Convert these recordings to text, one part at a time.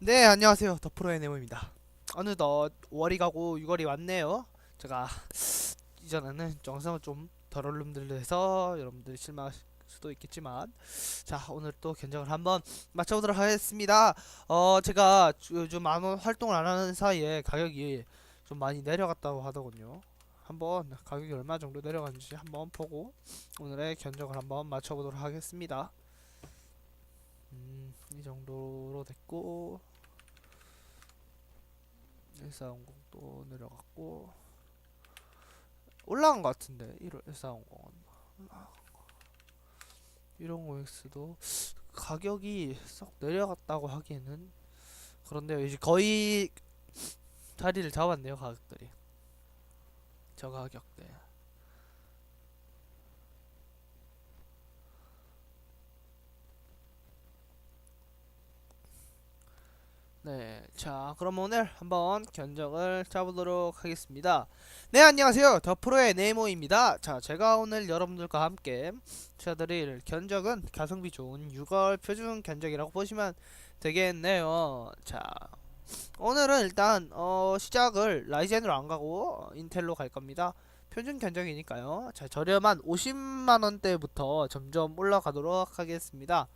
네 안녕하세요. 더프로의 네모입니다. 어느덧 5월이 가고 6월이 왔네요. 제가 이전에는 영상을 좀 덜 올림들해서 여러분들이 실망하실 수도 있겠지만 자 오늘 또 견적을 한번 맞춰보도록 하겠습니다. 어 제가 주- 요즘 안 원- 활동을 안 하는 사이에 가격이 좀 많이 내려갔다고 하더군요. 한번 가격이 얼마 정도 내려갔는지 한번 보고 오늘의 견적을 한번 맞춰보도록 하겠습니다 음, 이 정도로 됐고 1400또 내려갔고 올라간 것 같은데 1월 1400은. 150X도 가격이 썩 내려갔다고 하기에는 그런데요. 이제 거의 자리를 잡았네요 가격들이. 저 가격대 네, 자, 그럼 오늘 한번 견적을 짜보도록 하겠습니다. 네, 안녕하세요. 더 프로의 네모입니다. 자, 제가 오늘 여러분들과 함께 쳐드릴 견적은 가성비 좋은 6월 표준 견적이라고 보시면 되겠네요. 자, 오늘은 일단 어, 시작을 라이젠으로 안 가고 어, 인텔로 갈 겁니다. 표준 견적이니까요. 자, 저렴한 50만 원대부터 점점 올라가도록 하겠습니다.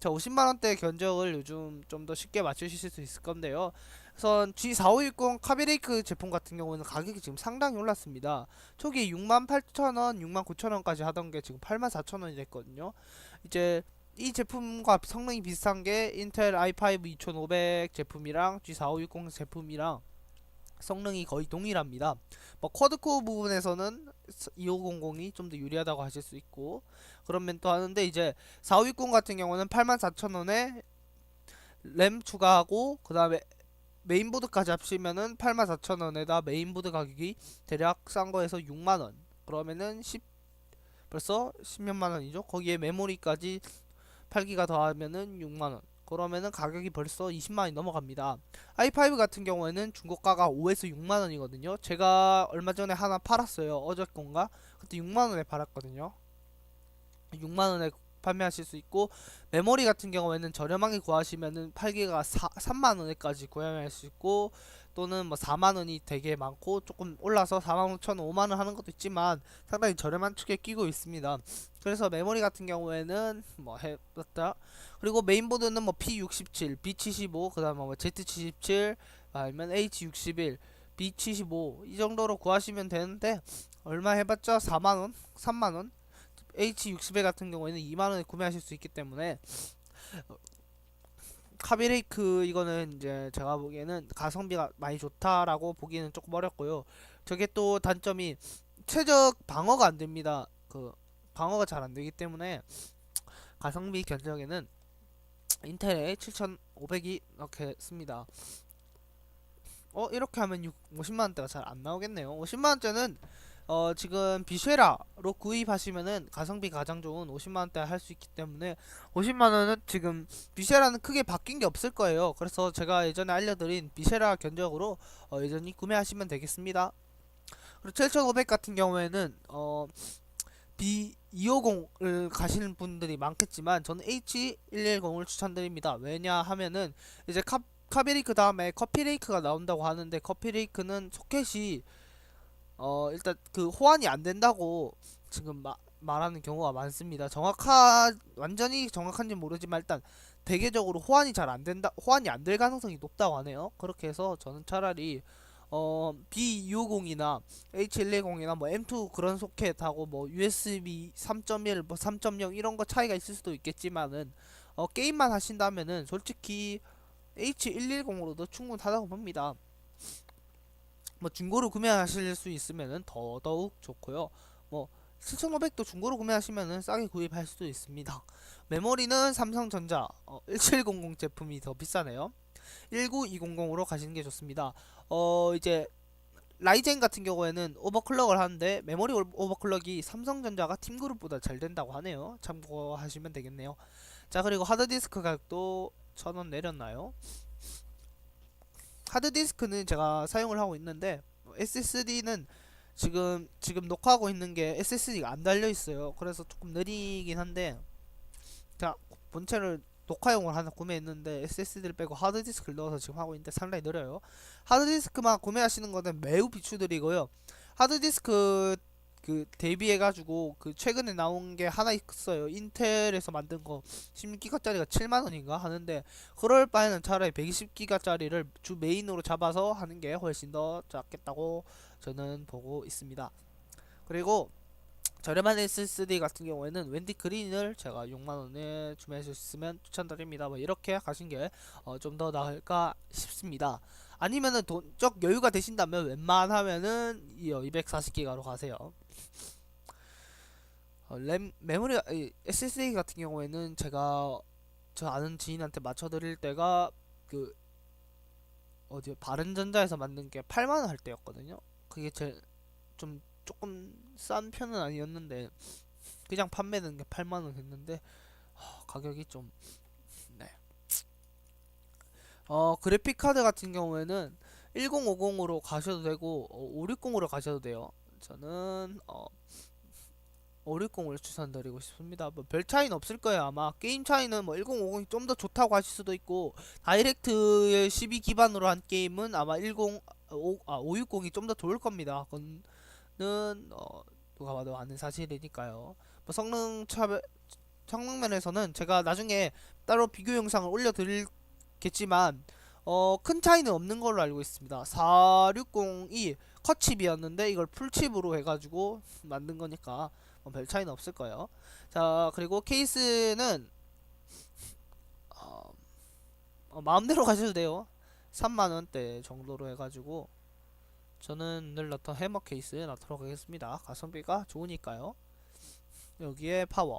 자, 50만 원대 견적을 요즘 좀 더 쉽게 맞추실 수 있을 건데요. 우선 G4560 카비레이크 제품 같은 경우는 가격이 지금 상당히 올랐습니다. 초기 68,000원, 69,000원까지 하던 게 지금 84,000원이 됐거든요. 이제 이 제품과 성능이 비슷한 게 인텔 i5 2500 제품이랑 G4560 제품이랑 성능이 거의 동일합니다. 뭐 쿼드코어 부분에서는 2500이 좀 더 유리하다고 하실 수 있고 그런 면도 하는데 이제 4560 같은 경우는 84,000원에 램 추가하고 그 다음에 메인보드까지 합치면은 84,000원에다 메인보드 가격이 대략 싼 거에서 6만원. 그러면은 10 벌써 10몇만 원이죠? 거기에 메모리까지 8기가 더하면은 6만원 그러면은 가격이 벌써 20만원이 넘어갑니다. i5 같은 경우에는 중고가가 5에서 6만원이거든요. 제가 얼마 전에 하나 팔았어요. 어저건가? 그때 6만원에 팔았거든요. 6만원에 판매하실 수 있고 메모리 같은 경우에는 저렴하게 구하시면은 8기가 3만원에까지 구매할 수 있고 또는 뭐 4만 원이 되게 많고 조금 올라서 4만 5천 5만 원 하는 것도 있지만 상당히 저렴한 축에 끼고 있습니다. 그래서 메모리 같은 경우에는 뭐 해봤다. 그리고 메인보드는 뭐 P67, B75 그 다음에 뭐 Z77 아니면 H61 B75 이 정도로 구하시면 되는데 얼마 해봤자 4만원 3만원? H60에 같은 경우에는 2만원에 구매하실 수 있기 때문에 어, 카비레이크 이거는 이제 제가 보기에는 가성비가 많이 좋다라고 보기에는 조금 어렵고요. 저게 또 단점이 최적 방어가 안 됩니다. 그 방어가 잘 안 되기 때문에 가성비 견적에는 인텔에 7,500이 이렇게 씁니다. 어 이렇게 하면 6, 50만 원대가 잘 안 나오겠네요. 50만 원대는 어 지금 비쉐라로 구입하시면은 가성비 가장 좋은 50만 원대 할 수 있기 때문에 50만 원은 지금 비쉐라는 크게 바뀐 게 없을 거예요. 그래서 제가 예전에 알려드린 비쉐라 견적으로 어 여전히 구매하시면 되겠습니다. 그리고 7500 같은 경우에는 어 B250을 가시는 분들이 많겠지만 저는 H110을 추천드립니다. 왜냐 하면은 이제 카 카비레이크 다음에 커피레이크가 나온다고 하는데 커피레이크는 소켓이 어 일단 그 호환이 안 된다고 지금 마, 말하는 경우가 많습니다. 정확한 완전히 정확한지 모르지만 일단 대개적으로 호환이 잘 안 된다 호환이 안 될 가능성이 높다고 하네요. 그렇게 해서 저는 차라리 어 B250이나 H110이나 뭐 M2 그런 소켓하고 뭐 USB 3.1, 뭐 3.0 이런 거 차이가 있을 수도 있겠지만은 어 게임만 하신다면은 솔직히 H110으로도 충분하다고 봅니다. 뭐 중고로 구매하실 수 있으면은 더더욱 좋고요. 뭐 7,500도 중고로 구매하시면은 싸게 구입할 수도 있습니다. 메모리는 삼성전자 어, 1700 제품이 더 비싸네요. 19200으로 가시는 게 좋습니다. 어 이제 라이젠 같은 경우에는 오버클럭을 하는데 메모리 오- 오버클럭이 삼성전자가 팀그룹보다 잘 된다고 하네요. 참고하시면 되겠네요. 자 그리고 하드디스크 가격도 1000원 내렸나요? 하드디스크는 제가 사용을 하고 있는데 SSD는 지금 지금 녹화하고 있는 게 SSD가 안 달려 있어요. 그래서 조금 느리긴 한데 자 본체를 녹화용을 하나 구매했는데 SSD를 빼고 하드디스크를 넣어서 지금 하고 있는데 상당히 느려요. 하드디스크만 구매하시는 거는 매우 비추드리고요. 하드디스크 그 대비해가지고 그 최근에 나온 게 하나 있어요. 인텔에서 만든 거 16기가짜리가 7만 원인가 하는데 그럴 바에는 차라리 120기가짜리를 주 메인으로 잡아서 하는 게 훨씬 더 낫겠다고 저는 보고 있습니다. 그리고 저렴한 SSD 같은 경우에는 웬디 그린을 제가 6만원에 구매하실 수 있으면 추천드립니다. 뭐 이렇게 가신 게 좀더 나을까 싶습니다. 아니면은 돈적 여유가 되신다면 웬만하면은 이 240기가로 가세요. 어, 램 메모리 이 SSD 같은 경우에는 제가 저 아는 지인한테 맞춰 드릴 때가 그 어디 바른전자에서 만든 게 8만 원 할 때였거든요. 그게 제 좀 조금 싼 편은 아니었는데 그냥 판매는 게 8만 원 했는데 하, 가격이 좀 네. 어 그래픽 카드 같은 경우에는 1050으로 가셔도 되고 어, 560으로 가셔도 돼요. 저는 어 560을 추천드리고 싶습니다. 뭐 별 차이는 없을 거예요. 아마 게임 차이는 뭐 1050이 좀 더 좋다고 하실 수도 있고 다이렉트 12 기반으로 한 게임은 아마 10 5, 아, 560이 좀 더 좋을 겁니다. 그거는 어, 누가 봐도 아는 사실이니까요. 뭐 성능 차별 성능 면에서는 제가 나중에 따로 비교 영상을 올려드리겠지만 어, 큰 차이는 없는 걸로 알고 있습니다. 460이 컷칩이었는데 이걸 풀칩으로 해가지고 만든 거니까 뭐 별 차이는 없을 거예요. 자 그리고 케이스는 어, 어, 마음대로 가셔도 돼요. 3만 원대 정도로 해가지고 저는 늘 넣던 해머 케이스 넣도록 하겠습니다. 가성비가 좋으니까요. 여기에 파워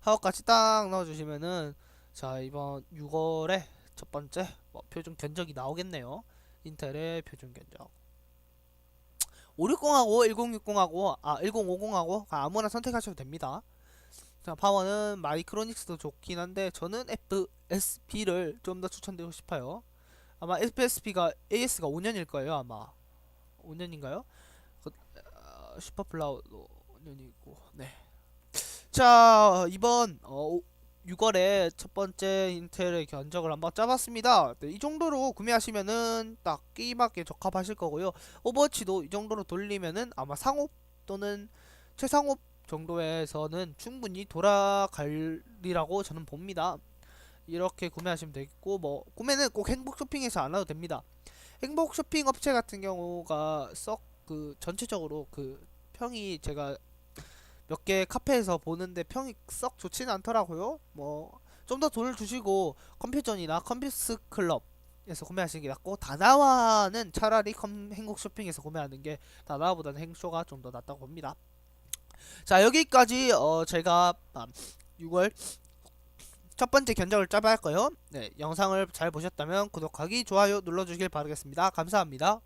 파워까지 딱 넣어주시면은 자 이번 6월에 첫 번째 뭐 표준 견적이 나오겠네요. 인텔의 표준 견적 560하고 1060하고 아 1050하고 아무나 선택하셔도 됩니다. 자 파워는 마이크로닉스도 좋긴 한데 저는 FSP를 좀 더 추천드리고 싶어요. 아마 FSP가 AS가 5년일 거예요 아마 5년인가요? 그, 어, 슈퍼플라우드 5년이고 네. 자 이번 어, 6월에 첫 번째 인텔의 견적을 한번 짜봤습니다. 네, 이 정도로 구매하시면은 딱 게임하기에 적합하실 거고요. 오버워치도 이 정도로 돌리면은 아마 상업 또는 최상업 정도에서는 충분히 돌아갈리라고 저는 봅니다. 이렇게 구매하시면 되겠고 뭐 구매는 꼭 행복 쇼핑에서 안 해도 됩니다. 행복 쇼핑 업체 같은 경우가 썩 그 전체적으로 그 평이 제가 몇 개 카페에서 보는데 평이 썩 좋지는 않더라고요. 뭐 좀 더 돈을 주시고 컴퓨전이나 컴퓨스 클럽에서 구매하시는 게 낫고 다나와는 차라리 컴 행복 쇼핑에서 구매하는 게 다나와보다는 행쇼가 좀 더 낫다고 봅니다. 자 여기까지 어 제가 6월 첫 번째 견적을 짜봐야 할 거요. 네, 영상을 잘 보셨다면 구독하기, 좋아요 눌러주길 바라겠습니다. 감사합니다.